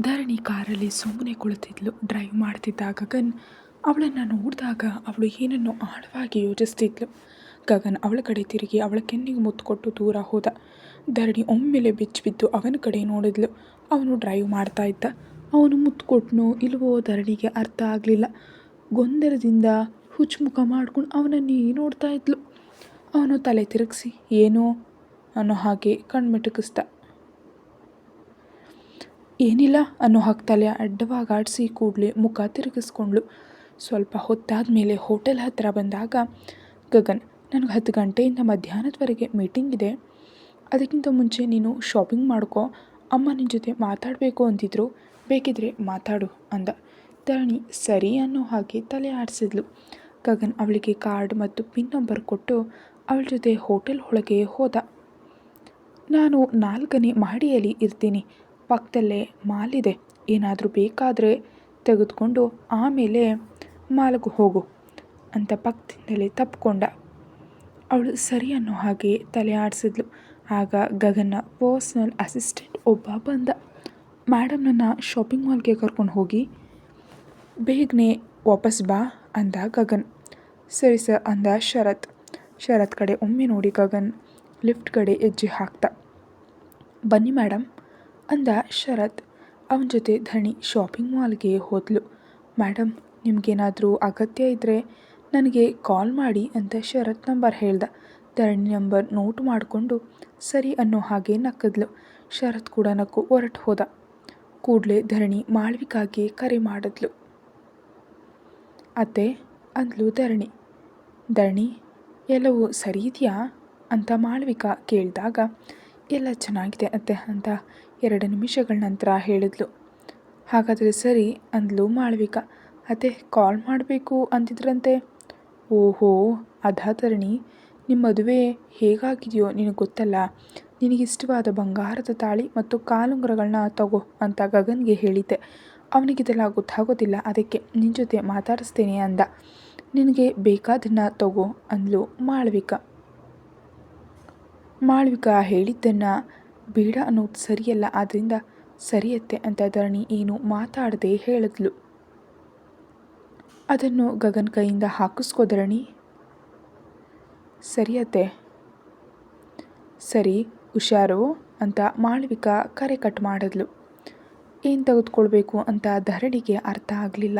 ಧರಣಿ ಕಾರಲ್ಲಿ ಸುಮ್ಮನೆ ಕುಳಿತಿದ್ಲು. ಡ್ರೈವ್ ಮಾಡ್ತಿದ್ದ ಗಗನ್ ಅವಳನ್ನು ನೋಡಿದಾಗ ಅವಳು ಏನನ್ನೋ ಆಳವಾಗಿ ಯೋಚಿಸ್ತಿದ್ಲು. ಗಗನ್ ಅವಳ ಕಡೆ ತಿರುಗಿ ಅವಳ ಕೆನ್ನಿಗೆ ಮುತ್ತು ಕೊಟ್ಟು ದೂರ ಹೋದ. ಧರಣಿ ಒಮ್ಮೆಲೆ ಬಿದ್ದು ಅವನ ಕಡೆ ನೋಡಿದ್ಲು. ಅವನು ಡ್ರೈವ್ ಮಾಡ್ತಾ ಇದ್ದ. ಅವನು ಮುತ್ತು ಕೊಟ್ಟನೋ ಇಲ್ವೋ ಧರಣಿಗೆ ಅರ್ಥ ಆಗಲಿಲ್ಲ. ಗೊಂದಲದಿಂದ ಹುಚ್ಚುಮುಖ ಮಾಡ್ಕೊಂಡು ಅವನನ್ನೇ ನೋಡ್ತಾ ಇದ್ಲು. ಅವನು ತಲೆ ತಿರುಗಿಸಿ, ಏನೋ? ಅನ್ನೋ ಹಾಗೆ ಕಣ್ಮಿಟುಕಿಸ್ದ. ಏನಿಲ್ಲ ಅನ್ನೋ ಹಾಗೆ ತಲೆ ಅಡ್ಡವಾಗಿ ಆಡಿಸಿ ಕೂಡಲೇ ಮುಖ ತಿರುಗಿಸ್ಕೊಂಡ್ಳು. ಸ್ವಲ್ಪ ಹೊತ್ತಾದ ಮೇಲೆ ಹೋಟೆಲ್ ಹತ್ತಿರ ಬಂದಾಗ, ಗಗನ್, ನನಗೆ ಹತ್ತು ಗಂಟೆಯಿಂದ ಮಧ್ಯಾಹ್ನದವರೆಗೆ ಮೀಟಿಂಗ್ ಇದೆ. ಅದಕ್ಕಿಂತ ಮುಂಚೆ ನೀನು ಶಾಪಿಂಗ್ ಮಾಡ್ಕೋ. ಅಮ್ಮ ನಿನ್ನ ಜೊತೆ ಮಾತಾಡಬೇಕು ಅಂತಿದ್ರು. ಬೇಕಿದ್ರೆ ಮಾತಾಡು, ಅಂದ. ತರಣಿ ಸರಿ ಅನ್ನೋ ಹಾಗೆ ತಲೆ ಆಡಿಸಿದ್ಲು. ಗಗನ್ ಅವಳಿಗೆ ಕಾರ್ಡ್ ಮತ್ತು ಪಿನ್ ನಂಬರ್ ಕೊಟ್ಟು ಅವಳ ಜೊತೆ ಹೋಟೆಲ್ ಒಳಗೆ ಹೋದ. ನಾನು ನಾಲ್ಕನೇ ಮಹಡಿಯಲ್ಲಿ ಇರ್ತೀನಿ. ಪಕ್ಕದಲ್ಲೇ ಮಾಲಿದೆ. ಏನಾದರೂ ಬೇಕಾದರೆ ತೆಗೆದುಕೊಂಡು ಆಮೇಲೆ ಮಾಲ್ಗೆ ಹೋಗು ಅಂತ ಪಕ್ಕದಿಂದಲೇ ತಪ್ಪಿಕೊಂಡ ಅವಳು ಸರಿ ಅನ್ನೋ ಹಾಗೆ ತಲೆ ಆಡಿಸಿದ್ಲು. ಆಗ ಗಗನ ಪರ್ಸ್ನಲ್ ಅಸಿಸ್ಟೆಂಟ್ ಒಬ್ಬ ಬಂದ. ಮ್ಯಾಡಮ್ನನ್ನ ಶಾಪಿಂಗ್ ಮಾಲ್ಗೆ ಕರ್ಕೊಂಡು ಹೋಗಿ. ಬೇಗನೆ ವಾಪಸ್ ಬಾ ಅಂದ ಗಗನ್. ಸರಿ ಸರ್ ಅಂದ ಶರತ್. ಶರತ್ ಕಡೆ ಒಮ್ಮೆ ನೋಡಿ ಗಗನ್ ಲಿಫ್ಟ್ ಕಡೆ ಹೆಜ್ಜೆ ಹಾಕ್ತ. ಬನ್ನಿ ಮೇಡಮ್ ಅಂದ ಶರತ್. ಅವನ ಜೊತೆ ಧಣಿ ಶಾಪಿಂಗ್ ಮಾಲ್ಗೆ ಹೋದ್ಲು. ಮೇಡಮ್ ನಿಮಗೇನಾದರೂ ಅಗತ್ಯ ಇದ್ದರೆ ನನಗೆ ಕಾಲ್ ಮಾಡಿ ಅಂತ ಶರತ್ ನಂಬರ್ ಹೇಳ್ದ. ಧರಣಿ ನಂಬರ್ ನೋಟ್ ಮಾಡಿಕೊಂಡು ಸರಿ ಅನ್ನೋ ಹಾಗೆ ನಕ್ಕದ್ಲು. ಶರತ್ ಕೂಡ ನಕ್ಕು ಹೊರಟು ಹೋದ. ಕೂಡಲೇ ಧರಣಿ ಮಾಳ್ವಿಕಾಗೆ ಕರೆ ಮಾಡಿದ್ಲು. ಅತ್ತೆ, ಅಂದ್ಲು ಧರಣಿ. ಧರಣಿ ಎಲ್ಲವೂ ಸರಿ ಇದೆಯಾ? ಅಂತ ಮಾಳ್ವಿಕಾ ಕೇಳಿದಾಗ ಎಲ್ಲ ಚೆನ್ನಾಗಿದೆ ಅತ್ತೆ ಅಂತ ಎರಡು ನಿಮಿಷಗಳ ನಂತರ ಹೇಳಿದ್ಲು. ಹಾಗಾದರೆ ಸರಿ ಅಂದ್ಲು ಮಾಳ್ವಿಕಾ. ಅತ್ತೆ ಕಾಲ್ ಮಾಡಬೇಕು ಅಂತಿದ್ರಂತೆ. ಓಹೋ, ಅದಾ ತರಣಿ ನಿಮ್ಮ ಮದುವೆ ಹೇಗಾಗಿದೆಯೋ ನಿನಗೆ ಗೊತ್ತಲ್ಲ? ನಿನಗಿಷ್ಟವಾದ ಬಂಗಾರದ ತಾಳಿ ಮತ್ತು ಕಾಲುಂಗುರಗಳನ್ನ ತಗೋ ಅಂತ ಗಗನ್ಗೆ ಹೇಳಿದ್ದೆ. ಅವನಿಗಿದೆಲ್ಲ ಗೊತ್ತಾಗೋದಿಲ್ಲ, ಅದಕ್ಕೆ ನಿನ್ನ ಜೊತೆ ಮಾತಾಡಿಸ್ತೇನೆ ಅಂದ. ನಿನಗೆ ಬೇಕಾದನ್ನ ತಗೋ ಅಂದ್ಲು ಮಾಳ್ವಿಕಾ. ಮಾಳ್ವಿಕಾ ಹೇಳಿದ್ದನ್ನು ಬೇಡ ಅನ್ನೋದು ಸರಿಯಲ್ಲ ಆದ್ದರಿಂದ ಸರಿಯತ್ತೆ ಅಂತ ಧರಣಿ ಏನು ಮಾತಾಡದೆ ಹೇಳಿದ್ಲು. ಅದನ್ನು ಗಗನ್ ಕೈಯಿಂದ ಹಾಕಿಸ್ಕೋ ಧರಣಿ. ಸರಿಯತ್ತೆ. ಸರಿ, ಹುಷಾರು ಅಂತ ಮಾಳ್ವಿಕಾ ಕರೆ ಕಟ್ ಮಾಡಿದ್ಲು. ಏನು ತೆಗೆದುಕೊಳ್ಬೇಕು ಅಂತ ಧರಣಿಗೆ ಅರ್ಥ ಆಗಲಿಲ್ಲ.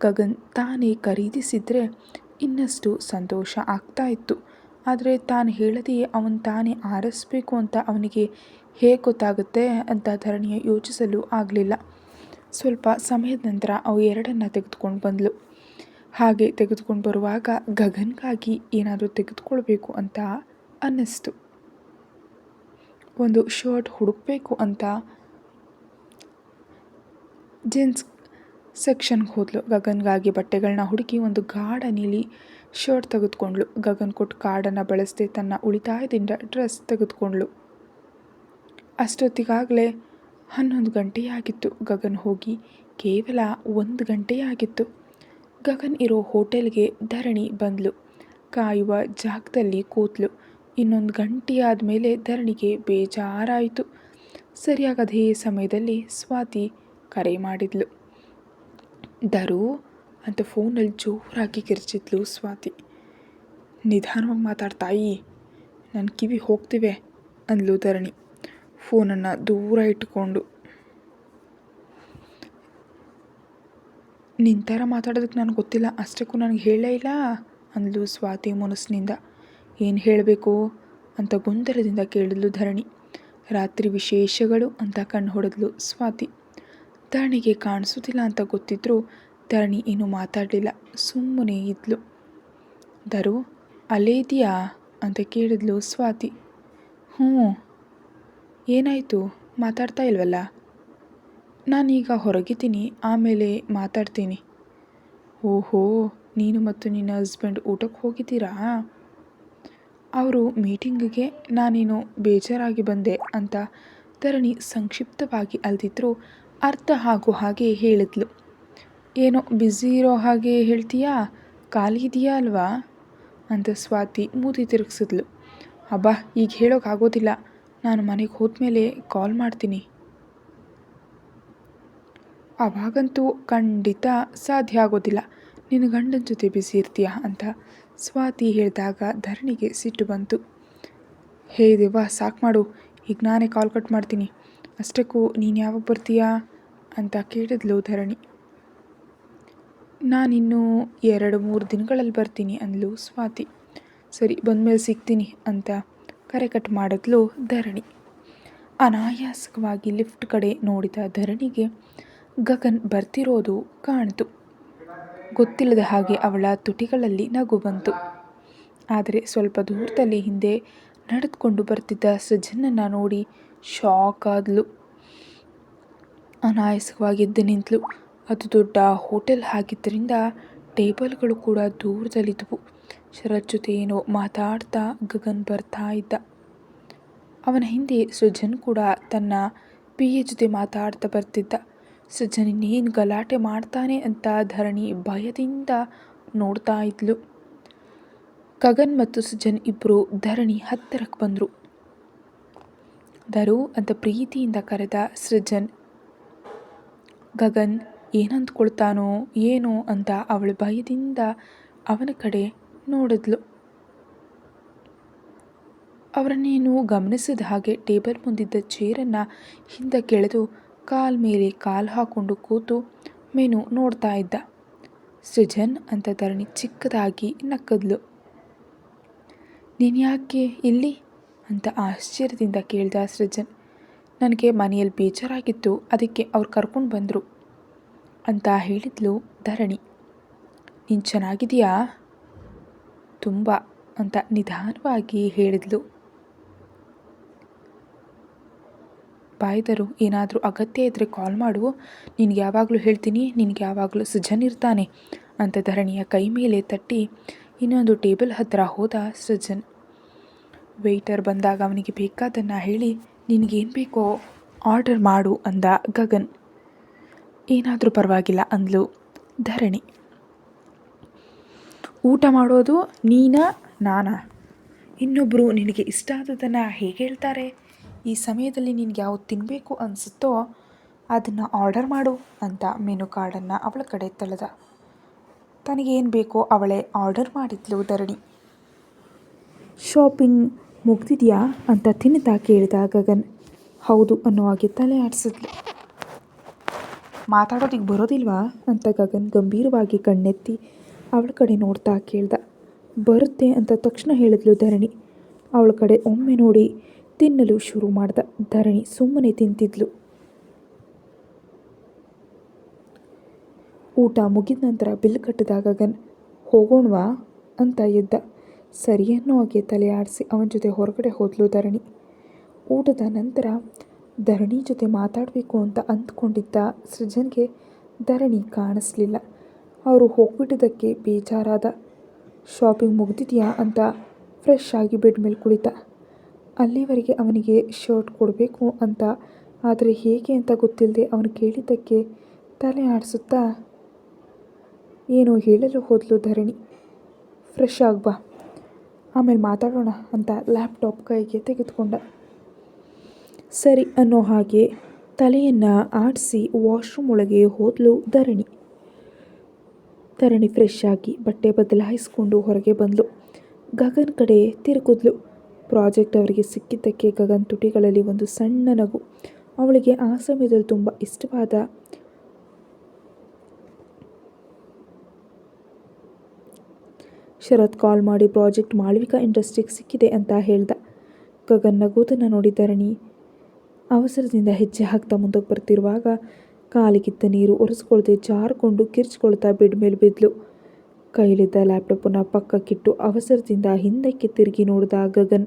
ಗಗನ್ ತಾನೇ ಖರೀದಿಸಿದರೆ ಇನ್ನಷ್ಟು ಸಂತೋಷ ಆಗ್ತಾ ಇತ್ತು. ಆದರೆ ತಾನು ಹೇಳದೆಯೇ ಅವನು ತಾನೇ ಆರಿಸ್ಬೇಕು ಅಂತ ಅವನಿಗೆ ಹೇಗೆ ಗೊತ್ತಾಗುತ್ತೆ ಅಂತ ಧರಣಿಯ ಯೋಚಿಸಲು ಆಗಲಿಲ್ಲ. ಸ್ವಲ್ಪ ಸಮಯದ ನಂತರ ಅವು ಎರಡನ್ನು ತೆಗೆದುಕೊಂಡು ಬಂದಳು ಹಾಗೆ ತೆಗೆದುಕೊಂಡು ಬರುವಾಗ ಗಗನ್ಗಾಗಿ ಏನಾದರೂ ತೆಗೆದುಕೊಳ್ಬೇಕು ಅಂತ ಅನ್ನಿಸ್ತು. ಒಂದು ಶರ್ಟ್ ಹುಡುಕಬೇಕು ಅಂತ ಜೀನ್ಸ್ ಸೆಕ್ಷನ್ಗೆ ಹೋದ್ಲು ಗಗನ್ಗಾಗಿ ಬಟ್ಟೆಗಳನ್ನ ಹುಡುಕಿ ಒಂದು ಗಾಢ ನೀಲಿ ಶರ್ಟ್ ತೆಗೆದುಕೊಂಡ್ಳು. ಗಗನ್ ಕೊಟ್ಟು ಕಾರ್ಡನ್ನು ಬಳಸದೆ ತನ್ನ ಉಳಿತಾಯದಿಂದ ಡ್ರೆಸ್ ತೆಗೆದುಕೊಂಡ್ಳು. ಅಷ್ಟೊತ್ತಿಗಾಗಲೇ ಹನ್ನೊಂದು ಗಂಟೆಯಾಗಿತ್ತು. ಗಗನ್ ಹೋಗಿ ಕೇವಲ ಒಂದು ಗಂಟೆಯಾಗಿತ್ತು. ಗಗನ್ ಇರೋ ಹೋಟೆಲ್ಗೆ ಧರಣಿ ಬಂದ್ಲು. ಕಾಯುವ ಜಾಗದಲ್ಲಿ ಕೂತ್ಲು. ಇನ್ನೊಂದು ಗಂಟೆಯಾದ ಮೇಲೆ ಧರಣಿಗೆ ಬೇಜಾರಾಯಿತು. ಸರಿಯಾಗದೇ ಸಮಯದಲ್ಲಿ ಸ್ವಾತಿ ಕರೆ ಮಾಡಿದ್ಲು. ಧರು ಅಂತ ಫೋನಲ್ಲಿ ಜೋರಾಗಿ ಕಿರ್ಚಿದ್ಲು ಸ್ವಾತಿ. ನಿಧಾನವಾಗಿ ಮಾತಾಡ್ತಾಯಿ ನನ್ನ ಕಿವಿ ಹೋಗ್ತಿವೆ, ಅಂದ್ಲು ಧರಣಿ. ಫೋನನ್ನು ದೂರ ಇಟ್ಕೊಂಡು ನಿನ್ನ ಥರ ಮಾತಾಡೋದಕ್ಕೆ ನನಗೆ ಗೊತ್ತಿಲ್ಲ, ಅಷ್ಟಕ್ಕೂ ನನಗೆ ಹೇಳೇ ಇಲ್ಲ, ಅಂದ್ಲು ಸ್ವಾತಿ ಮನಸ್ಸಿನಿಂದ. ಏನು ಹೇಳಬೇಕು? ಅಂತ ಗೊಂದಲದಿಂದ ಕೇಳಿದ್ಲು ಧರಣಿ. ರಾತ್ರಿ ವಿಶೇಷಗಳು, ಅಂತ ಕಣ್ಣು ಹೊಡೆದ್ಲು ಸ್ವಾತಿ. ಧರಣಿಗೆ ಕಾಣಿಸುತ್ತಿಲ್ಲ ಅಂತ ಗೊತ್ತಿದ್ರೂ ಧರಣಿ ಏನೂ ಮಾತಾಡಲಿಲ್ಲ. ಸುಮ್ಮನೆ ಇದ್ಲು. ಧರು, ಅಲ್ಲೇ ಇದೆಯಾ ಅಂತ ಕೇಳಿದ್ಲು ಸ್ವಾತಿ. ಹ್ಞೂ. ಏನಾಯಿತು? ಮಾತಾಡ್ತಾ ಇಲ್ವಲ್ಲ? ನಾನೀಗ ಹೊರಗಿದ್ದೀನಿ. ಆಮೇಲೆ ಮಾತಾಡ್ತೀನಿ. ಓಹೋ, ನೀನು ಮತ್ತು ನಿನ್ನ ಹಸ್ಬೆಂಡ್ ಊಟಕ್ಕೆ ಹೋಗಿದ್ದೀರಾ? ಅವರು ಮೀಟಿಂಗಿಗೆ ನಾನೇನು ಬೇಜಾರಾಗಿ ಬಂದೆ ಅಂತ ಧರಣಿ ಸಂಕ್ಷಿಪ್ತವಾಗಿ ಅಲ್ದಿದ್ರು ಅರ್ಥ ಆಗೋ ಹಾಗೆ ಹೇಳಿದ್ಲು. ಏನೋ ಬ್ಯುಸಿ ಇರೋ ಹಾಗೆ ಹೇಳ್ತೀಯಾ? ಖಾಲಿ ಇದೆಯಾ ಅಲ್ವಾ? ಅಂತ ಸ್ವಾತಿ ಮೂತಿ ತಿರುಗಿಸಿದ್ಲು. ಅಬ್ಬಾ, ಈಗ ಹೇಳೋಕ್ಕಾಗೋದಿಲ್ಲ ನಾನು ಮನೆಗೆ ಹೋದ್ಮೇಲೆ ಕಾಲ್ ಮಾಡ್ತೀನಿ. ಅವಾಗಂತೂ ಖಂಡಿತ ಸಾಧ್ಯ ಆಗೋದಿಲ್ಲ. ನಿನ್ನ ಗಂಡನ ಜೊತೆ ಬಿಸಿ ಇರ್ತೀಯ ಅಂತ ಸ್ವಾತಿ ಹೇಳಿದಾಗ ಧರಣಿಗೆ ಸಿಟ್ಟು ಬಂತು. ಹೇ ದೇವ ಸಾಕು ಮಾಡು. ಈಗ ನಾನೇ ಕಾಲ್ ಕಟ್ ಮಾಡ್ತೀನಿ. ಅಷ್ಟಕ್ಕೂ ನೀನು ಯಾವಾಗ ಬರ್ತೀಯಾ? ಅಂತ ಕೇಳಿದ್ಲು ಧರಣಿ. ನಾನಿನ್ನೂ ಎರಡು ಮೂರು ದಿನಗಳಲ್ಲಿ ಬರ್ತೀನಿ ಅಂದ್ಲು ಸ್ವಾತಿ. ಸರಿ, ಬಂದಮೇಲೆ ಸಿಗ್ತೀನಿ ಅಂತ ಕರೆ ಕಟ್ ಮಾಡಿದ್ಲು ಧರಣಿ. ಅನಾಯಾಸವಾಗಿ ಲಿಫ್ಟ್ ಕಡೆ ನೋಡಿದ ಧರಣಿಗೆ ಗಗನ್ ಬರ್ತಿರೋದು ಕಾಣಿತು. ಗೊತ್ತಿಲ್ಲದ ಹಾಗೆ ಅವಳ ತುಟಿಗಳಲ್ಲಿ ನಗು ಬಂತು. ಆದರೆ ಸ್ವಲ್ಪ ದೂರದಲ್ಲಿ ಹಿಂದೆ ನಡೆದುಕೊಂಡು ಬರ್ತಿದ್ದ ಸಜ್ಜನನ್ನು ನೋಡಿ ಶಾಕ್ ಆದ್ಲು. ಅನಾಯಾಸವಾಗಿ ನಿಂತಳು ಅದು ದೊಡ್ಡ ಹೋಟೆಲ್ ಆಗಿದ್ದರಿಂದ ಟೇಬಲ್ಗಳು ಕೂಡ ದೂರದಲ್ಲಿದ್ದವು. ಶರತ್ ಜೊತೆ ಏನೋ ಮಾತಾಡ್ತಾ ಗಗನ್ ಬರ್ತಾ ಇದ್ದ. ಅವನ ಹಿಂದೆ ಸೃಜನ್ ಕೂಡ ತನ್ನ ಪಿ ಎ ಜೊತೆ ಮಾತಾಡ್ತಾ ಬರ್ತಿದ್ದ. ಸೃಜನ್ ಇನ್ನೇನು ಗಲಾಟೆ ಮಾಡ್ತಾನೆ ಅಂತ ಧರಣಿ ಭಯದಿಂದ ನೋಡ್ತಾ ಇದ್ಲು. ಗಗನ್ ಮತ್ತು ಸುಜನ್ ಇಬ್ಬರು ಧರಣಿ ಹತ್ತಿರಕ್ಕೆ ಬಂದರು. ದರು ಅಂತ ಪ್ರೀತಿಯಿಂದ ಕರೆದ ಸೃಜನ್, ಗಗನ್ ಏನಂದ್ಕೊಳ್ತಾನೋ ಏನೋ ಅಂತ ಅವಳು ಭಯದಿಂದ ಅವನ ಕಡೆ ನೋಡಿದ್ಲು. ಅವರನ್ನೇನು ಗಮನಿಸಿದ ಹಾಗೆ ಟೇಬಲ್ ಮುಂದಿದ್ದ ಚೇರನ್ನು ಹಿಂದಕ್ಕೆಳೆದು ಕಾಲ್ ಮೇಲೆ ಕಾಲು ಹಾಕೊಂಡು ಕೂತು ಮೆನು ನೋಡ್ತಾ ಇದ್ದ. ಸೃಜನ್ ಅಂತ ಧರಣಿ ಚಿಕ್ಕದಾಗಿ ನಕ್ಕದ್ಲು. ನೀನು ಯಾಕೆ ಇಲ್ಲಿ? ಅಂತ ಆಶ್ಚರ್ಯದಿಂದ ಕೇಳಿದ ಸೃಜನ್. ನನಗೆ ಮನೆಯಲ್ಲಿ ಬೇಜಾರಾಗಿತ್ತು, ಅದಕ್ಕೆ ಅವ್ರು ಕರ್ಕೊಂಡು ಬಂದರು. ಅಂತ ಹೇಳಿದ್ಲು ಧರಣಿ. ನೀನು ಚೆನ್ನಾಗಿದೆಯಾ ತುಂಬ ಅಂತ ನಿಧಾನವಾಗಿ ಹೇಳಿದ್ಲು. ಬಾಯ್ದರು, ಏನಾದರೂ ಅಗತ್ಯ ಇದ್ದರೆ ಕಾಲ್ ಮಾಡು. ನಿನಗೆ ಯಾವಾಗಲೂ ಹೇಳ್ತೀನಿ ನಿನಗೆ ಯಾವಾಗಲೂ ಸೃಜನ್ ಇರ್ತಾನೆ ಅಂತ ಧರಣಿಯ ಕೈ ಮೇಲೆ ತಟ್ಟಿ ಇನ್ನೊಂದು ಟೇಬಲ್ ಹತ್ತಿರ ಹೋದ ಸೃಜನ್. ವೆಯ್ಟರ್ ಬಂದಾಗ ಅವನಿಗೆ ಬೇಕಾದನ್ನು ಹೇಳಿ, ನಿನಗೇನು ಬೇಕೋ ಆರ್ಡರ್ ಮಾಡು ಅಂದ ಗಗನ್. ಏನಾದರೂ ಪರವಾಗಿಲ್ಲ ಅಂದಳು ಧರಣಿ. ಊಟ ಮಾಡೋದು ನೀನಾ ನಾನಾ? ಇನ್ನೊಬ್ಬರು ನಿನಗೆ ಇಷ್ಟ ಆದದನ್ನು ಹೇಗೆ ಹೇಳ್ತಾರೆ? ಈ ಸಮಯದಲ್ಲಿ ನಿನಗೆ ಯಾವುದು ತಿನ್ನಬೇಕು ಅನಿಸುತ್ತೋ ಅದನ್ನು ಆರ್ಡರ್ ಮಾಡು ಅಂತ ಮೆನು ಕಾರ್ಡನ್ನು ಅವಳ ಕಡೆ ತಳೆದ. ತನಗೇನು ಬೇಕೋ ಅವಳೇ ಆರ್ಡರ್ ಮಾಡಿದ್ಲು ಧರಣಿ. ಶಾಪಿಂಗ್ ಮುಗ್ದಿದೆಯಾ? ಅಂತ ತಿನ್ನುತ್ತಾ ಕೇಳಿದ ಗಗನ್. ಹೌದು ಅನ್ನುವಾಗಿ ತಲೆ ಆಡಿಸಿದ್ಲು. ಮಾತಾಡೋದಿಕ್ಕೆ ಬರೋದಿಲ್ವಾ? ಅಂತ ಗಗನ್ ಗಂಭೀರವಾಗಿ ಕಣ್ಣೆತ್ತಿ ಅವಳ ಕಡೆ ನೋಡ್ತಾ ಕೇಳ್ದ. ಬರುತ್ತೆ ಅಂತ ತಕ್ಷಣ ಹೇಳಿದ್ಲು ಧರಣಿ. ಅವಳ ಕಡೆ ಒಮ್ಮೆ ನೋಡಿ ತಿನ್ನಲು ಶುರು ಮಾಡ್ದ. ಧರಣಿ ಸುಮ್ಮನೆ ತಿಂತಿದ್ಲು. ಊಟ ಮುಗಿದ ನಂತರ ಬಿಲ್ ಕಟ್ಟಿದ ಗಗನ್, ಹೋಗೋಣವಾ? ಅಂತ ಎದ್ದ. ಸರಿ ಅನ್ನೋ ಹಾಗೆ ತಲೆ ಆಡಿಸಿ ಅವನ ಜೊತೆ ಹೊರಗಡೆ ಹೋದ್ಲು ಧರಣಿ. ಊಟದ ನಂತರ ಧರಣಿ ಜೊತೆ ಮಾತಾಡಬೇಕು ಅಂತ ಅಂದ್ಕೊಂಡಿದ್ದ ಸೃಜನ್ಗೆ ಧರಣಿ ಕಾಣಿಸ್ಲಿಲ್ಲ. ಅವರು ಹೋಗ್ಬಿಟ್ಟಿದ್ದಕ್ಕೆ ಬೇಜಾರಾದ, ಶಾಪಿಂಗ್ ಮುಗ್ದಿದೆಯಾ? ಅಂತ ಫ್ರೆಶ್ ಆಗಿ ಬೆಡ್ ಮೇಲೆ ಕುಳಿತ. ಅಲ್ಲಿವರೆಗೆ ಅವನಿಗೆ ಶರ್ಟ್ ಕೊಡಬೇಕು ಅಂತ, ಆದರೆ ಹೇಗೆ ಅಂತ ಗೊತ್ತಿಲ್ಲದೆ ಅವನು ಕೇಳಿದ್ದಕ್ಕೆ ತಲೆ ಆಡಿಸುತ್ತಾ? ಏನು ಹೇಳಲು ಹೋದಲು ಧರಣಿ. ಫ್ರೆಶ್ ಆಗ್ಬಾ ಆಮೇಲೆ ಮಾತಾಡೋಣ, ಅಂತ ಲ್ಯಾಪ್ಟಾಪ್ ಕೈಗೆ ತೆಗೆದುಕೊಂಡ. ಸರಿ ಅನ್ನೋ ಹಾಗೆ ತಲೆಯನ್ನು ಆಡಿಸಿ ವಾಶ್ರೂಮ್ ಒಳಗೆ ಹೋದಲು ಧರಣಿ. ಧರಣಿ ಫ್ರೆಶ್ ಆಗಿ ಬಟ್ಟೆ ಬದಲಾಯಿಸ್ಕೊಂಡು ಹೊರಗೆ ಬಂದಳು ಗಗನ್ ಕಡೆ ತಿರುಗಿದ್ಲು. ಪ್ರಾಜೆಕ್ಟ್ ಅವರಿಗೆ ಸಿಕ್ಕಿದ್ದಕ್ಕೆ ಗಗನ್ ತುಟಿಗಳಲ್ಲಿ ಒಂದು ಸಣ್ಣ ನಗು. ಅವಳಿಗೆ ಆ ಸಮಯದಲ್ಲಿ ತುಂಬ ಇಷ್ಟವಾದ ಶರತ್ ಕಾಲ್ ಮಾಡಿ ಪ್ರಾಜೆಕ್ಟ್ ಮಾಳ್ವಿಕಾ ಇಂಡಸ್ಟ್ರಿಗೆ ಸಿಕ್ಕಿದೆ ಅಂತ ಹೇಳ್ದ. ಗಗನ್ ನಗೋದನ್ನು ನೋಡಿ ಧರಣಿ ಅವಸರದಿಂದ ಹೆಜ್ಜೆ ಹಾಕ್ತಾ ಮುಂದಕ್ಕೆ ಬರ್ತಿರುವಾಗ ಕಾಲಿಗಿದ್ದ ನೀರು ಒರೆಸ್ಕೊಳ್ದೆ ಜಾರಿಕೊಂಡು ಕಿರ್ಚ್ಕೊಳ್ತಾ ಬೆಡ್ ಮೇಲೆ ಬಿದ್ಲು. ಕೈಲಿದ್ದ ಲ್ಯಾಪ್ಟಾಪನ್ನ ಪಕ್ಕಕ್ಕಿಟ್ಟು ಅವಸರದಿಂದ ಹಿಂದಕ್ಕೆ ತಿರುಗಿ ನೋಡಿದ ಗಗನ್.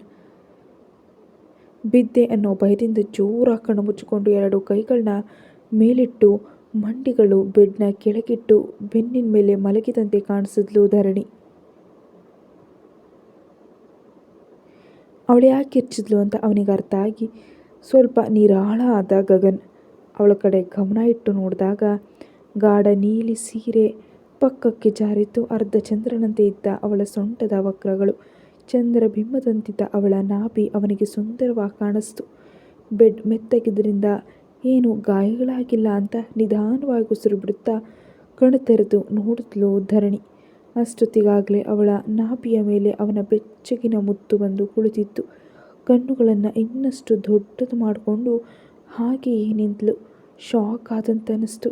ಬಿದ್ದೆ ಅನ್ನೋ ಭಯದಿಂದ ಜೋರಾಗಿ ಕಣ್ಣು ಮುಚ್ಚಿಕೊಂಡು ಎರಡು ಕೈಗಳನ್ನ ಮೇಲಿಟ್ಟು ಮಂಡಿಗಳು ಬೆಡ್ನ ಕೆಳಗಿಟ್ಟು ಬೆನ್ನಿನ ಮೇಲೆ ಮಲಗಿದಂತೆ ಕಾಣಿಸಿದ್ಲು ಧರಣಿ. ಅವಳು ಯಾಕೆ ಕಿರ್ಚಿದ್ಲು ಅಂತ ಅವನಿಗೆ ಅರ್ಥ ಆಗಿ ಸ್ವಲ್ಪ ನಿರಾಳ ಆದ ಗಗನ್. ಅವಳ ಕಡೆ ಗಮನ ಇಟ್ಟು ನೋಡಿದಾಗ ಗಾಢ ನೀಲಿ ಸೀರೆ ಪಕ್ಕಕ್ಕೆ ಜಾರಿತು ಅರ್ಧ ಚಂದ್ರನಂತೆ ಇದ್ದ ಅವಳ ಸೊಂಟದ ವಕ್ರಗಳು. ಚಂದ್ರ ಬಿಂಬದಂತಿದ್ದ ಅವಳ ನಾಭಿ ಅವನಿಗೆ ಸುಂದರವಾಗಿ ಕಾಣಿಸ್ತು. ಬೆಡ್ ಮೆತ್ತಗಿದ್ದರಿಂದ ಏನು ಗಾಯಗಳಾಗಿಲ್ಲ ಅಂತ ನಿಧಾನವಾಗಿ ಉಸಿರು ಬಿಡುತ್ತಾ ಕಣ್ಣು ತೆರೆದು ನೋಡಿದ್ಲು ಧರಣಿ. ಅಷ್ಟೊತ್ತಿಗಾಗಲೇ ಅವಳ ನಾಭಿಯ ಮೇಲೆ ಅವನ ಬೆಚ್ಚಗಿನ ಮುತ್ತು ಬಂದು ಕುಳಿತಿತ್ತು. ಕಣ್ಣುಗಳನ್ನು ಇನ್ನಷ್ಟು ದೊಡ್ಡದು ಮಾಡಿಕೊಂಡು ಹಾಗೆಯೇ ನಿಂತಳು ಶಾಕ್ ಆದಂತನಿಸ್ತು.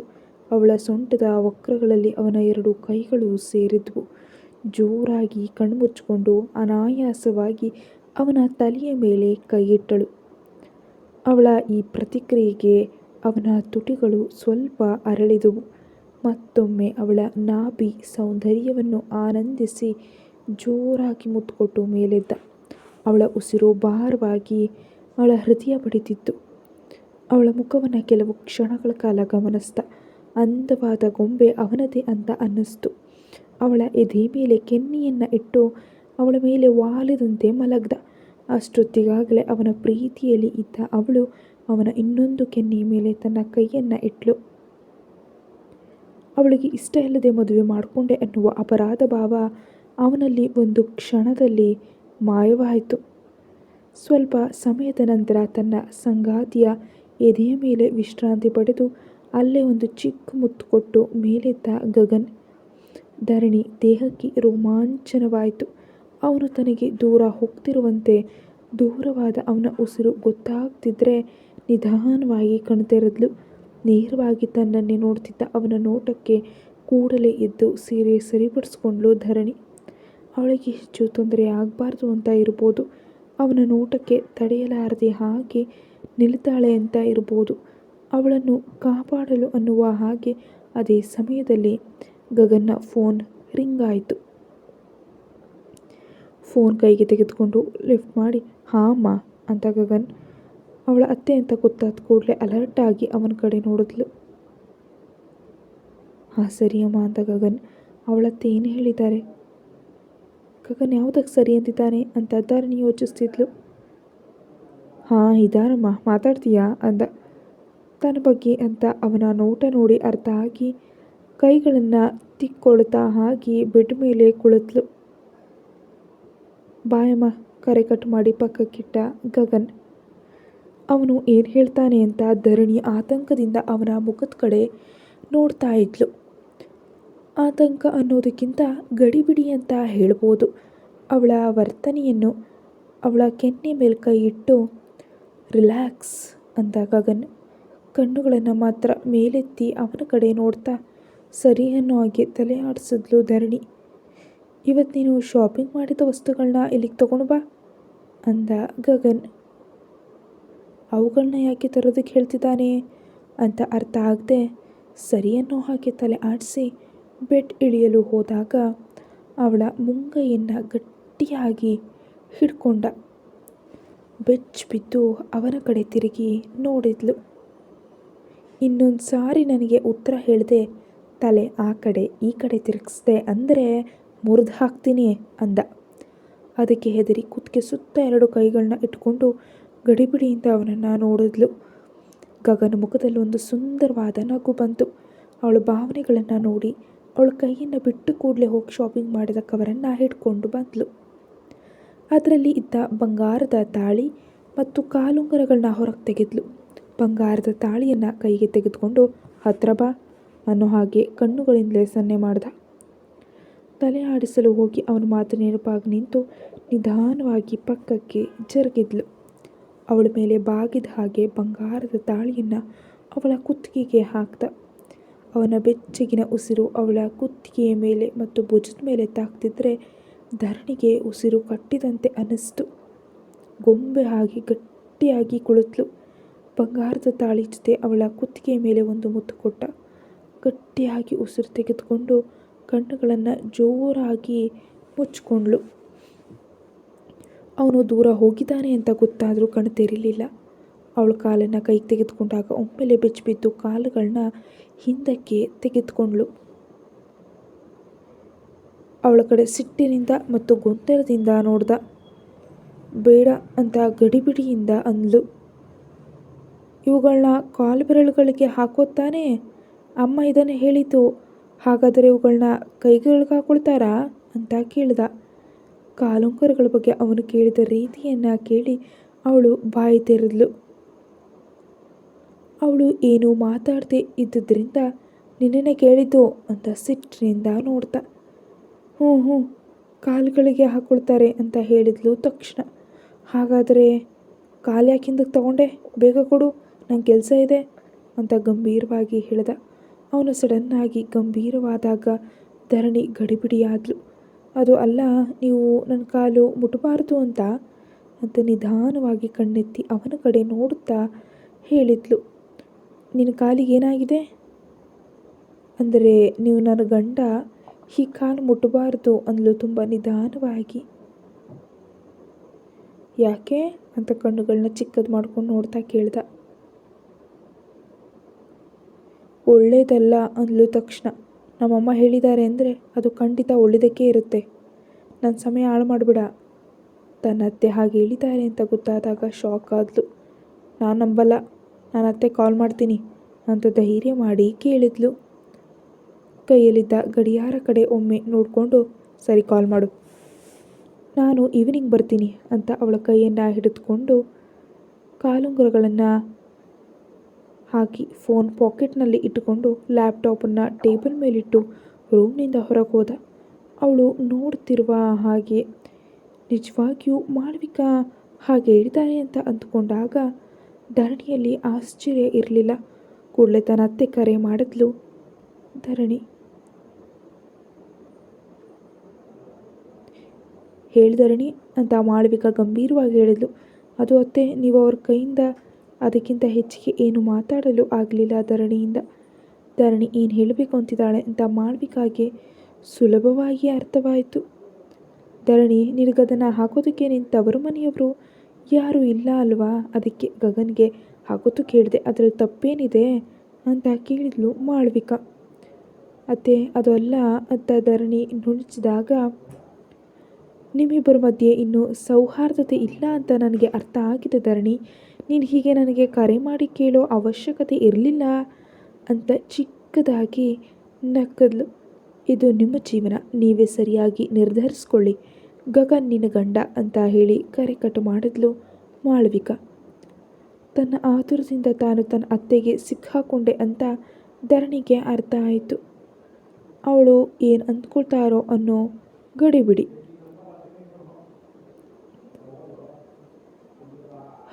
ಅವಳ ಸೊಂಟದ ವಕ್ರಗಳಲ್ಲಿ ಅವನ ಎರಡು ಕೈಗಳು ಸೇರಿದ್ವು. ಜೋರಾಗಿ ಕಣ್ಮುಚ್ಚಿಕೊಂಡು ಅನಾಯಾಸವಾಗಿ ಅವನ ತಲೆಯ ಮೇಲೆ ಕೈಯಿಟ್ಟಳು. ಅವಳ ಈ ಪ್ರತಿಕ್ರಿಯೆಗೆ ಅವನ ತುಟಿಗಳು ಸ್ವಲ್ಪ ಅರಳಿದವು. ಮತ್ತೊಮ್ಮೆ ಅವಳ ನಾಭಿ ಸೌಂದರ್ಯವನ್ನು ಆನಂದಿಸಿ ಜೋರಾಗಿ ಮುತ್ತುಕೊಟ್ಟು ಮೇಲೆದ್ದ. ಅವಳ ಉಸಿರು ಭಾರವಾಗಿ ಅವಳ ಹೃದಯ ಬಡಿತಿತ್ತು ಅವಳ ಮುಖವನ್ನು ಕೆಲವು ಕ್ಷಣಗಳ ಕಾಲ ಗಮನಿಸ್ತ ಅಂದವಾದ ಗೊಂಬೆ ಅವನದೇ ಅಂತ ಅನ್ನಿಸ್ತು. ಅವಳ ಎದೆ ಮೇಲೆ ಕೆನ್ನೆಯನ್ನು ಇಟ್ಟು ಅವಳ ಮೇಲೆ ವಾಲಿದಂತೆ ಮಲಗ್ದ. ಅಷ್ಟೊತ್ತಿಗಾಗಲೇ ಅವನ ಪ್ರೀತಿಯಲ್ಲಿ ಇದ್ದ ಅವಳು ಅವನ ಇನ್ನೊಂದು ಕೆನ್ನೆಯ ಮೇಲೆ ತನ್ನ ಕೈಯನ್ನು ಇಟ್ಲು. ಅವಳಿಗೆ ಇಷ್ಟ ಇಲ್ಲದೆ ಮದುವೆ ಮಾಡಿಕೊಂಡೆ ಅನ್ನುವ ಅಪರಾಧ ಭಾವ ಅವನಲ್ಲಿ ಒಂದು ಕ್ಷಣದಲ್ಲಿ ಮಾಯವಾಯಿತು. ಸ್ವಲ್ಪ ಸಮಯದ ನಂತರ ತನ್ನ ಸಂಗಾತಿಯ ಎದೆಯ ಮೇಲೆ ವಿಶ್ರಾಂತಿ ಪಡೆದು ಅಲ್ಲೇ ಒಂದು ಚಿಕ್ಕ ಮುತ್ತು ಕೊಟ್ಟು ಮೇಲೆದ್ದ ಗಗನ್, ಧರಣಿ ದೇಹಕ್ಕೆ ರೋಮಾಂಚನವಾಯಿತು. ಅವನು ತನಗೆ ದೂರ ಹೋಗ್ತಿರುವಂತೆ ದೂರವಾದ ಅವನ ಉಸಿರು ಗೊತ್ತಾಗ್ತಿದ್ರೆ ನಿಧಾನವಾಗಿ ಕಣ್ತೆರೆದ್ಲು. ನೇರವಾಗಿ ತನ್ನನ್ನೇ ನೋಡ್ತಿದ್ದ ಅವನ ನೋಟಕ್ಕೆ ಕೂಡಲೇ ಎದ್ದು ಸೀರೆ ಸರಿಪಡಿಸ್ಕೊಂಡ್ಲು ಧರಣಿ. ಅವಳಿಗೆ ಹೆಚ್ಚು ತೊಂದರೆ ಆಗಬಾರ್ದು ಅಂತ ಇರ್ಬೋದು. ಅವನ ನೋಟಕ್ಕೆ ತಡೆಯಲಾರದೆ ಹಾಗೆ ನಿಲ್ತಾಳೆ ಅಂತ ಇರ್ಬೋದು. ಅವಳನ್ನು ಕಾಪಾಡಲು ಅನ್ನುವ ಹಾಗೆ ಅದೇ ಸಮಯದಲ್ಲಿ ಗಗನ್ನ ಫೋನ್ ರಿಂಗ್ ಆಯಿತು. ಫೋನ್ ಕೈಗೆ ತೆಗೆದುಕೊಂಡು ಲಿಫ್ಟ್ ಮಾಡಿ, ಹಾಂ, ಅಮ್ಮ, ಅಂತ ಗಗನ್. ಅವಳ ಅತ್ತೆ ಅಂತ ಗೊತ್ತಾದ ಕೂಡಲೇ ಅಲರ್ಟ್ ಆಗಿ ಅವನ ಕಡೆ ನೋಡಿದ್ಲು. ಹಾಂ ಸರಿಯಮ್ಮ ಅಂತ ಗಗನ್. ಅವಳತ್ತೆ ಏನು ಹೇಳಿದ್ದಾರೆ? ಗಗನ್ ಯಾವುದಕ್ಕೆ ಸರಿ ಅಂತಿದ್ದಾನೆ ಅಂತ ಧರಣಿ ಯೋಚಿಸ್ತಿದ್ಲು. ಹಾಂ, ಇದಾರಮ್ಮ, ಮಾತಾಡ್ತೀಯಾ ಅಂದ. ತನ್ನ ಬಗ್ಗೆ ಅಂತ ಅವನ ನೋಟ ನೋಡಿ ಅರ್ಥ ಆಗಿ ಕೈಗಳನ್ನು ತಿಕ್ಕೊಳ್ತಾ ಹಾಗೆ ಬೆಡ್ ಮೇಲೆ ಕುಳಿತಳು ಬಾಯಮ್ಮ, ಕರೆ ಕಟ್ ಮಾಡಿ ಪಕ್ಕಕ್ಕಿಟ್ಟ ಗಗನ್. ಅವನು ಏನು ಹೇಳ್ತಾನೆ ಅಂತ ಧರಣಿ ಆತಂಕದಿಂದ ಅವನ ಮುಖದ ಕಡೆ ನೋಡ್ತಾ ಇದ್ಲು. ಆತಂಕ ಅನ್ನೋದಕ್ಕಿಂತ ಗಡಿಬಿಡಿ ಅಂತ ಹೇಳ್ಬೋದು. ಅವಳ ವರ್ತನೆಯನ್ನು ಅವಳ ಕೆನ್ನೆ ಮೇಲೆ ಕೈ ಇಟ್ಟು, ರಿಲ್ಯಾಕ್ಸ್ ಅಂತ ಗಗನ್. ಕಣ್ಣುಗಳನ್ನು ಮಾತ್ರ ಮೇಲೆತ್ತಿ ಅವನ ಕಡೆ ನೋಡ್ತಾ ಸರಿ ಅನ್ನೋ ಹಾಗೆ ತಲೆ ಆಡಿಸಿದ್ಲು ಧರಣಿ. ಇವತ್ತು ನೀನು ಶಾಪಿಂಗ್ ಮಾಡಿದ ವಸ್ತುಗಳನ್ನ ಇಲ್ಲಿಗೆ ತಗೊಂಡು ಬಾ ಅಂದ ಗಗನ್. ಅವುಗಳನ್ನ ಯಾಕೆ ತರೋದಕ್ಕೆ ಹೇಳ್ತಿದ್ದಾನೆ? ಅಂತ ಅರ್ಥ ಆಗದೆ ಸರಿ ಅನ್ನೋ ಹಾಗೆ ತಲೆ ಆಡಿಸಿ ಬೆಡ್ ಇಳಿಯಲು ಹೋದಾಗ ಅವಳ ಮುಂಗೈಯನ್ನು ಗಟ್ಟಿಯಾಗಿ ಹಿಡ್ಕೊಂಡ. ಬೆಚ್ಚ ಬಿದ್ದು ಅವನ ಕಡೆ ತಿರುಗಿ ನೋಡಿದ್ಲು. ಇನ್ನೊಂದು ಸಾರಿ ನನಗೆ ಉತ್ತರ ಹೇಳಿದೆ, ತಲೆ ಆ ಕಡೆ, ಈ ಕಡೆ ತಿರುಗಿಸ್ದೆ ಅಂದರೆ ಮುರಿದು ಹಾಕ್ತೀನಿ ಅಂದ. ಅದಕ್ಕೆ ಹೆದರಿ ಕುತ್ತಿಗೆ ಸುತ್ತ ಎರಡು ಕೈಗಳನ್ನ ಇಟ್ಕೊಂಡು ಗಡಿಬಿಡಿಯಿಂದ ಅವನನ್ನು ನೋಡಿದ್ಲು. ಗಗನ ಮುಖದಲ್ಲಿ ಒಂದು ಸುಂದರವಾದ ನಗು ಬಂತು. ಅವಳ ಭಾವನೆಗಳನ್ನು ನೋಡಿ ಅವಳ ಕೈಯನ್ನು ಬಿಟ್ಟು ಕೂಡಲೇ ಹೋಗಿ ಶಾಪಿಂಗ್ ಮಾಡಿದ ಕವರನ್ನು ಹಿಡ್ಕೊಂಡು ಬಂದಳು ಅದರಲ್ಲಿ ಇದ್ದ ಬಂಗಾರದ ತಾಳಿ ಮತ್ತು ಕಾಲುಂಗರಗಳನ್ನ ಹೊರಗೆ ತೆಗೆದ್ಲು. ಬಂಗಾರದ ತಾಳಿಯನ್ನು ಕೈಗೆ ತೆಗೆದುಕೊಂಡು, ಹತ್ರ ಬಾ ಅನ್ನೋ ಹಾಗೆ ಕಣ್ಣುಗಳಿಂದಲೇ ಸನ್ನೆ ಮಾಡ್ದ. ತಲೆ ಆಡಿಸಲು ಹೋಗಿ ಅವನ ಮಾತು ನೆನಪಾಗಿ ನಿಂತು ನಿಧಾನವಾಗಿ ಪಕ್ಕಕ್ಕೆ ಜರುಗಿದ್ಲು. ಅವಳ ಮೇಲೆ ಬಾಗಿದ ಹಾಗೆ ಬಂಗಾರದ ತಾಳಿಯನ್ನು ಅವಳ ಕುತ್ತಿಗೆಗೆ ಹಾಕ್ದ. ಅವನ ಬೆಚ್ಚಗಿನ ಉಸಿರು ಅವಳ ಕುತ್ತಿಗೆಯ ಮೇಲೆ ಮತ್ತು ಭುಜದ ಮೇಲೆ ತಾಕ್ತಿದ್ರೆ ಧರಣಿಗೆ ಉಸಿರು ಕಟ್ಟಿದಂತೆ ಅನ್ನಿಸ್ತು. ಗೊಂಬೆ ಹಾಗೆ ಗಟ್ಟಿಯಾಗಿ ಕುಳಿತಳು ಬಂಗಾರದ ತಾಳಿ ಜೊತೆ ಅವಳ ಕುತ್ತಿಗೆಯ ಮೇಲೆ ಒಂದು ಮುತ್ತು ಕೊಟ್ಟ. ಗಟ್ಟಿಯಾಗಿ ಉಸಿರು ತೆಗೆದುಕೊಂಡು ಕಣ್ಣುಗಳನ್ನು ಜೋರಾಗಿ ಮುಚ್ಚಿಕೊಂಡ್ಳು. ಅವನು ದೂರ ಹೋಗಿದ್ದಾನೆ ಅಂತ ಗೊತ್ತಾದರೂ ಕಣ್ಣು ತೆರೀಲಿಲ್ಲ. ಅವಳ ಕಾಲನ್ನು ಕೈಗೆ ತೆಗೆದುಕೊಂಡಾಗ ಒಮ್ಮೆಲೆ ಬೆಚ್ಚಿಬಿದ್ದು ಕಾಲುಗಳನ್ನ ಹಿಂದಕ್ಕೆ ತೆಗೆದುಕೊಂಡ್ಳು. ಅವಳ ಕಡೆ ಸಿಟ್ಟಿನಿಂದ ಮತ್ತು ಗೊಂದಲದಿಂದ ನೋಡ್ದ. ಬೇಡ ಅಂತ ಗಡಿಬಿಡಿಯಿಂದ ಅಂದ್ಲು. ಇವುಗಳನ್ನ ಕಾಲು ಬೆರಳುಗಳಿಗೆ ಹಾಕೋತಾನೆ? ಅಮ್ಮ ಇದನ್ನು ಹೇಳಿತು. ಹಾಗಾದರೆ ಇವುಗಳನ್ನ ಕೈಗಳಿಗೆ ಹಾಕೊಳ್ತಾರಾ? ಅಂತ ಕೇಳಿದ. ಕಾಲುಂಕರಗಳ ಬಗ್ಗೆ ಅವನು ಕೇಳಿದ ರೀತಿಯನ್ನು ಕೇಳಿ ಅವಳು ಬಾಯಿ ತೆರೆದ್ಲು. ಅವಳು ಏನೂ ಮಾತಾಡದೆ ಇದ್ದುದರಿಂದ ನಿನ್ನೆನೆ ಕೇಳಿದ್ದು ಅಂತ ಸಿಟ್ಟಿನಿಂದ ನೋಡ್ತಾ. ಹ್ಞೂ ಹ್ಞೂ ಕಾಲುಗಳಿಗೆ ಹಾಕ್ಕೊಳ್ತಾರೆ ಅಂತ ಹೇಳಿದ್ಲು ತಕ್ಷಣ. ಹಾಗಾದರೆ ಕಾಲು ಯಾಕಿಂದ ತಗೊಂಡೆ? ಬೇಗ ಕೊಡು, ನಂಗೆ ಕೆಲಸ ಇದೆ ಅಂತ ಗಂಭೀರವಾಗಿ ಹೇಳಿದ. ಅವನು ಸಡನ್ನಾಗಿ ಗಂಭೀರವಾದಾಗ ಧರಣಿ ಗಡಿಬಿಡಿಯಾದ್ಲು. ಅದು ಅಲ್ಲ, ನೀವು ನನ್ನ ಕಾಲು ಮುಟ್ಟಬಾರ್ದು ಅಂತ ಅಂತ ನಿಧಾನವಾಗಿ ಕಣ್ಣೆತ್ತಿ ಅವನ ಕಡೆ ನೋಡುತ್ತಾ ಹೇಳಿದ್ಲು. ನಿನ್ನ ಕಾಲಿಗೆ ಏನಾಗಿದೆ? ಅಂದರೆ ನೀವು ನನ್ನ ಗಂಡ, ಈ ಕಾಲು ಮುಟ್ಟಬಾರ್ದು ಅಂದಲು ತುಂಬ ನಿಧಾನವಾಗಿ. ಯಾಕೆ? ಅಂತ ಕಣ್ಣುಗಳನ್ನ ಚಿಕ್ಕದು ಮಾಡ್ಕೊಂಡು ನೋಡ್ತಾ ಕೇಳ್ದ. ಒಳ್ಳೇದಲ್ಲ ಅಂದಲು ತಕ್ಷಣ. ನಮ್ಮಮ್ಮ ಹೇಳಿದ್ದಾರೆ ಅಂದರೆ ಅದು ಖಂಡಿತ ಒಳ್ಳೆಯದಕ್ಕೆ ಇರುತ್ತೆ. ನನ್ನ ಸಮಯ ಹಾಳು ಮಾಡಿಬಿಡ. ತನ್ನ ಅತ್ತೆ ಹಾಗೆ ಹೇಳಿದ್ದಾರೆ ಅಂತ ಗೊತ್ತಾದಾಗ ಶಾಕ್ ಆದ್ಲು. ನಾನು ನಂಬಲ್ಲ. ನಾನು ಅತ್ತೆ ಕಾಲ್ ಮಾಡ್ತೀನಿ ಅಂತ ಧೈರ್ಯ ಮಾಡಿ ಕೇಳಿದ್ಲು. ಕೈಯಲ್ಲಿದ್ದ ಗಡಿಯಾರ ಕಡೆ ಒಮ್ಮೆ ನೋಡಿಕೊಂಡು, ಸರಿ, ಕಾಲ್ ಮಾಡು. ನಾನು ಈವ್ನಿಂಗ್ ಬರ್ತೀನಿ ಅಂತ ಅವಳ ಕೈಯನ್ನು ಹಿಡಿದುಕೊಂಡು ಕಾಲುಂಗುರಗಳನ್ನು ಹಾಕಿ ಫೋನ್ ಪಾಕೆಟ್ನಲ್ಲಿ ಇಟ್ಟುಕೊಂಡು ಲ್ಯಾಪ್ಟಾಪನ್ನು ಟೇಬಲ್ ಮೇಲಿಟ್ಟು ರೂಮ್ನಿಂದ ಹೊರಗೆ ಹೋದ. ಅವಳು ನೋಡ್ತಿರುವ ಹಾಗೆ, ನಿಜವಾಗಿಯೂ ಮಾಳ್ವಿಕಾ ಹಾಗೆ ಹೇಳಿದ್ದಾರೆ ಅಂತ ಅಂದುಕೊಂಡಾಗ ಧರಣಿಯಲ್ಲಿ ಆಶ್ಚರ್ಯ ಇರಲಿಲ್ಲ. ಕೂಡಲೇ ತನ್ನ ಅತ್ತೆ ಕರೆ ಮಾಡಿದ್ಲು. ಧರಣಿ ಹೇಳಿದರಣಿ ಅಂತ ಮಾಳವಿಕ ಗಂಭೀರವಾಗಿ ಹೇಳಿದ್ಲು. ಅದು ಅತ್ತೆ, ನೀವು ಅವ್ರ ಕೈಯಿಂದ ಅದಕ್ಕಿಂತ ಹೆಚ್ಚಿಗೆ ಏನು ಮಾತಾಡಲು ಆಗಲಿಲ್ಲ ಧರಣಿಯಿಂದ. ಧರಣಿ ಏನು ಹೇಳಬೇಕು ಅಂತಿದ್ದಾಳೆ ಅಂತ ಮಾಳವಿಕಾಗೆ ಸುಲಭವಾಗಿ ಅರ್ಥವಾಯಿತು. ಧರಣಿ, ನಿನಗದನ್ನು ಹಾಕೋದಕ್ಕೆ ನಿನ್ನ ತವರು ಮನೆಯವರು ಯಾರೂ ಇಲ್ಲ ಅಲ್ವಾ? ಅದಕ್ಕೆ ಗಗನ್ಗೆ ಹಾಗೊತ್ತು ಕೇಳಿದೆ, ಅದರಲ್ಲಿ ತಪ್ಪೇನಿದೆ? ಅಂತ ಕೇಳಿದ್ಲು ಮಾಳ್ವಿಕಾ. ಅತ್ತೆ, ಅದು ಅಲ್ಲ ಅಂತ ಧರಣಿ ನುಣುಚಿದಾಗ, ನಿಮ್ಮಿಬ್ಬರ ಮಧ್ಯೆ ಇನ್ನೂ ಸೌಹಾರ್ದತೆ ಇಲ್ಲ ಅಂತ ನನಗೆ ಅರ್ಥ ಆಗಿದೆ ಧರಣಿ. ನೀನು ಹೀಗೆ ನನಗೆ ಕರೆ ಮಾಡಿ ಕೇಳೋ ಅವಶ್ಯಕತೆ ಇರಲಿಲ್ಲ ಅಂತ ಚಿಕ್ಕದಾಗಿ ನಕ್ಕದ್ಲು. ಇದು ನಿಮ್ಮ ಜೀವನ. ನೀವೇ ಸರಿಯಾಗಿ ನಿರ್ಧರಿಸ್ಕೊಳ್ಳಿ. ಗಗನ್ ನಿನ್ನ ಗಂಡ ಅಂತ ಹೇಳಿ ಕರೆಕಟ್ಟು ಕಟ್ ಮಾಡಿದ್ಲು ಮಾಳವಿಕ. ತನ್ನ ಆತುರದಿಂದ ತಾನು ತನ್ನ ಅತ್ತೆಗೆ ಸಿಕ್ಕಾಕೊಂಡೆ ಅಂತ ಧರಣಿಗೆ ಅರ್ಥ ಆಯಿತು. ಅವಳು ಏನು ಅಂದ್ಕೊಳ್ತಾರೋ ಅನ್ನೋ ಗಡಿಬಿಡಿ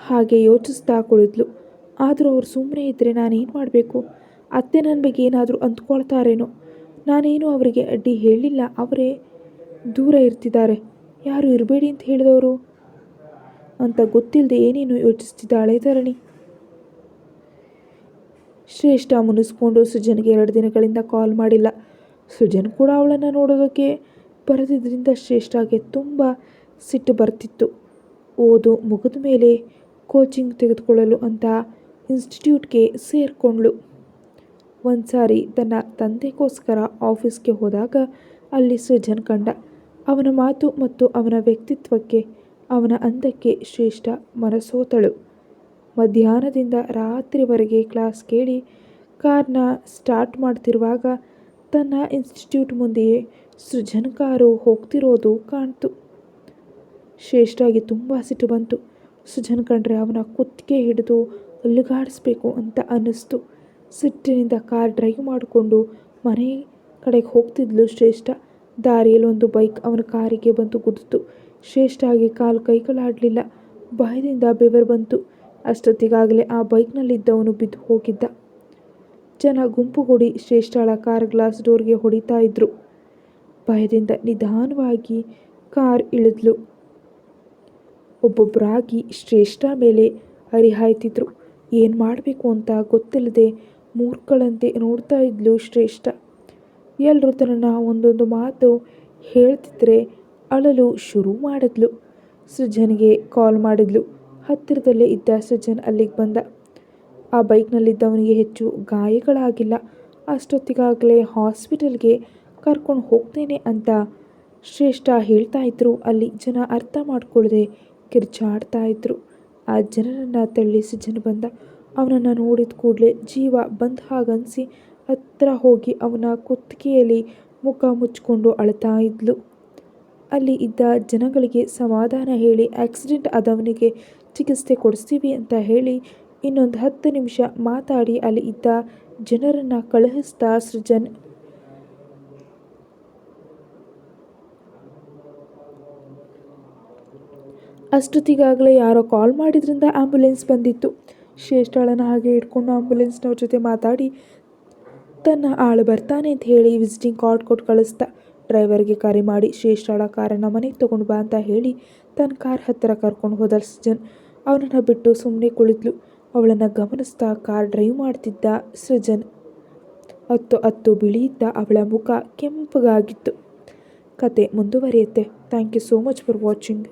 ಹಾಗೆ ಯೋಚಿಸ್ತಾ ಕುಳಿದ್ಲು. ಆದರೂ ಅವ್ರು ಸುಮ್ಮನೆ ಇದ್ದರೆ ನಾನೇನು ಮಾಡಬೇಕು? ಅತ್ತೆ ನನ್ನ ಬಗ್ಗೆ ಏನಾದರೂ ಅಂದ್ಕೊಳ್ತಾರೇನೋ? ನಾನೇನು ಅವರಿಗೆ ಅಡ್ಡಿ ಹೇಳಿಲ್ಲ. ಅವರೇ ದೂರ ಇರ್ತಿದ್ದಾರೆ. ಯಾರು ಇರಬೇಡಿ ಅಂತ ಹೇಳಿದವರು? ಅಂತ ಗೊತ್ತಿಲ್ಲದೆ ಏನೇನು ಯೋಚಿಸ್ತಿದ್ದಾಳೆ ಧರಣಿ. ಶ್ರೇಷ್ಠ ಮುನಿಸ್ಕೊಂಡು ಸುಜನ್ಗೆ ಎರಡು ದಿನಗಳಿಂದ ಕಾಲ್ ಮಾಡಿಲ್ಲ. ಸುಜನ್ ಕೂಡ ಅವಳನ್ನು ನೋಡೋದಕ್ಕೆ ಬರೆದಿದ್ದರಿಂದ ಶ್ರೇಷ್ಠಗೆ ತುಂಬ ಸಿಟ್ಟು ಬರ್ತಿತ್ತು. ಓದು ಮುಗಿದ ಮೇಲೆ ಕೋಚಿಂಗ್ ತೆಗೆದುಕೊಳ್ಳಲು ಅಂತ ಇನ್ಸ್ಟಿಟ್ಯೂಟ್ಗೆ ಸೇರಿಕೊಂಡ್ಳು. ಒಂದು ಸಾರಿ ತನ್ನ ತಂದೆಗೋಸ್ಕರ ಆಫೀಸ್ಗೆ ಹೋದಾಗ ಅಲ್ಲಿ ಸೃಜನ್ ಕಂಡ. ಅವನ ಮಾತು ಮತ್ತು ಅವನ ವ್ಯಕ್ತಿತ್ವಕ್ಕೆ ಅವನ ಅಂದಕ್ಕೆ ಶ್ರೇಷ್ಠ ಮನಸೋತಳು. ಮಧ್ಯಾಹ್ನದಿಂದ ರಾತ್ರಿವರೆಗೆ ಕ್ಲಾಸ್ ಕೇಳಿ ಕಾರ್ನ ಸ್ಟಾರ್ಟ್ ಮಾಡ್ತಿರುವಾಗ ತನ್ನ ಇನ್ಸ್ಟಿಟ್ಯೂಟ್ ಮುಂದೆಯೇ ಸೃಜನ್ ಕಾರು ಹೋಗ್ತಿರೋದು ಕಾಣ್ತು. ಶ್ರೇಷ್ಠಾಗಿ ತುಂಬ ಸಿಟ್ಟು ಬಂತು. ಸುಜನ್ ಕಂಡ್ರೆ ಅವನ ಕುತ್ತಿಗೆ ಹಿಡಿದು ಅಲ್ಲುಗಾಡಿಸ್ಬೇಕು ಅಂತ ಅನ್ನಿಸ್ತು. ಸಿಟ್ಟಿನಿಂದ ಕಾರ್ ಡ್ರೈವ್ ಮಾಡಿಕೊಂಡು ಮನೆ ಕಡೆಗೆ ಹೋಗ್ತಿದ್ಲು ಶ್ರೇಷ್ಠ. ದಾರಿಯಲ್ಲಿ ಒಂದು ಬೈಕ್ ಅವನ ಕಾರಿಗೆ ಬಂದು ಗುದ್ದಿತು ಶ್ರೇಷ್ಠಾಗಿ ಕಾಲು ಕೈಗಳಾಡಲಿಲ್ಲ. ಭಯದಿಂದ ಬೆವರು ಬಂತು. ಅಷ್ಟೊತ್ತಿಗಾಗಲೇ ಆ ಬೈಕ್ನಲ್ಲಿದ್ದವನು ಬಿದ್ದು ಹೋಗಿದ್ದ. ಜನ ಗುಂಪುಗೂಡಿ ಶ್ರೇಷ್ಠಳ ಕಾರ್ ಗ್ಲಾಸ್ ಡೋರ್ಗೆ ಹೊಡಿತಾ ಇದ್ರು. ಭಯದಿಂದ ನಿಧಾನವಾಗಿ ಕಾರ್ ಇಳಿದ್ಲು. ಒಬ್ಬೊಬ್ಬರಾಗಿ ಶ್ರೇಷ್ಠ ಮೇಲೆ ಹರಿಹಾಯ್ತಿದ್ರು. ಏನು ಮಾಡಬೇಕು ಅಂತ ಗೊತ್ತಿಲ್ಲದೆ ಮೂರ್ಖಳಂತೆ ನೋಡ್ತಾ ಇದ್ಲು ಶ್ರೇಷ್ಠ. ಎಲ್ಲರೂ ತನ್ನ ಒಂದೊಂದು ಮಾತು ಹೇಳ್ತಿದ್ರೆ ಅಳಲು ಶುರು ಮಾಡಿದ್ಲು. ಸೃಜನ್ಗೆ ಕಾಲ್ ಮಾಡಿದ್ಲು. ಹತ್ತಿರದಲ್ಲೇ ಇದ್ದ ಸೃಜನ್ ಅಲ್ಲಿಗೆ ಬಂದ. ಆ ಬೈಕ್ನಲ್ಲಿದ್ದವನಿಗೆ ಹೆಚ್ಚು ಗಾಯಗಳಾಗಿಲ್ಲ. ಅಷ್ಟೊತ್ತಿಗಾಗಲೇ ಹಾಸ್ಪಿಟಲ್ಗೆ ಕರ್ಕೊಂಡು ಹೋಗ್ತೇನೆ ಅಂತ ಶ್ರೇಷ್ಠ ಹೇಳ್ತಾ ಇದ್ರು. ಅಲ್ಲಿ ಜನ ಅರ್ಥ ಮಾಡ್ಕೊಳ್ಳದೆ ಕಿರ್ಚಾಡ್ತಾ ಇದ್ರು. ಆ ಜನರನ್ನು ತಳ್ಳಿ ಸೃಜನ್ ಬಂದ. ಅವನನ್ನು ನೋಡಿದ ಕೂಡಲೇ ಜೀವ ಬಂದ ಹಾಗನ್ಸಿ ಹತ್ರ ಹೋಗಿ ಅವನ ಕುತ್ತಿಗೆಯಲ್ಲಿ ಮುಖ ಮುಚ್ಚಿಕೊಂಡು ಅಳ್ತಾ ಇದ್ಲು. ಅಲ್ಲಿ ಇದ್ದ ಜನಗಳಿಗೆ ಸಮಾಧಾನ ಹೇಳಿ, ಆಕ್ಸಿಡೆಂಟ್ ಆದವನಿಗೆ ಚಿಕಿತ್ಸೆ ಕೊಡಿಸ್ತೀವಿ ಅಂತ ಹೇಳಿ ಇನ್ನೊಂದು ಹತ್ತು ನಿಮಿಷ ಮಾತಾಡಿ ಅಲ್ಲಿ ಇದ್ದ ಜನರನ್ನು ಕಳುಹಿಸ್ತಾ ಸೃಜನ್ ಅಷ್ಟೊತ್ತಿಗಾಗಲೇ ಯಾರೋ ಕಾಲ್ ಮಾಡಿದ್ರಿಂದ ಆ್ಯಂಬುಲೆನ್ಸ್ ಬಂದಿತ್ತು. ಶ್ರೇಷ್ಠಳನ ಹಾಗೆ ಇಟ್ಕೊಂಡು ಆ್ಯಂಬುಲೆನ್ಸ್ನವ್ರ ಜೊತೆ ಮಾತಾಡಿ ತನ್ನ ಆಳು ಬರ್ತಾನೆ ಅಂತ ಹೇಳಿ ವಿಸಿಟಿಂಗ್ ಕಾರ್ಡ್ ಕೊಟ್ಟು ಕಳಿಸ್ತಾ ಡ್ರೈವರ್ಗೆ ಕರೆ ಮಾಡಿ ಶ್ರೇಷ್ಠಳ ಕಾರನ್ನು ಮನೆಗೆ ತೊಗೊಂಡು ಬಾ ಅಂತ ಹೇಳಿ ತನ್ನ ಕಾರ್ ಹತ್ತಿರ ಕರ್ಕೊಂಡು ಹೋದ ಸೃಜನ್ ಅವನನ್ನು ಬಿಟ್ಟು ಸುಮ್ಮನೆ ಕುಳಿತಳು ಅವಳನ್ನು ಗಮನಿಸ್ತಾ ಕಾರ್ ಡ್ರೈವ್ ಮಾಡ್ತಿದ್ದ ಸೃಜನ್. ಅತ್ತು ಅತ್ತು ಬಿಳಿಯಿದ್ದ ಅವಳ ಮುಖ ಕೆಂಪಗಾಗಿತ್ತು. ಕತೆ ಮುಂದುವರಿಯುತ್ತೆ. Thank you so much for watching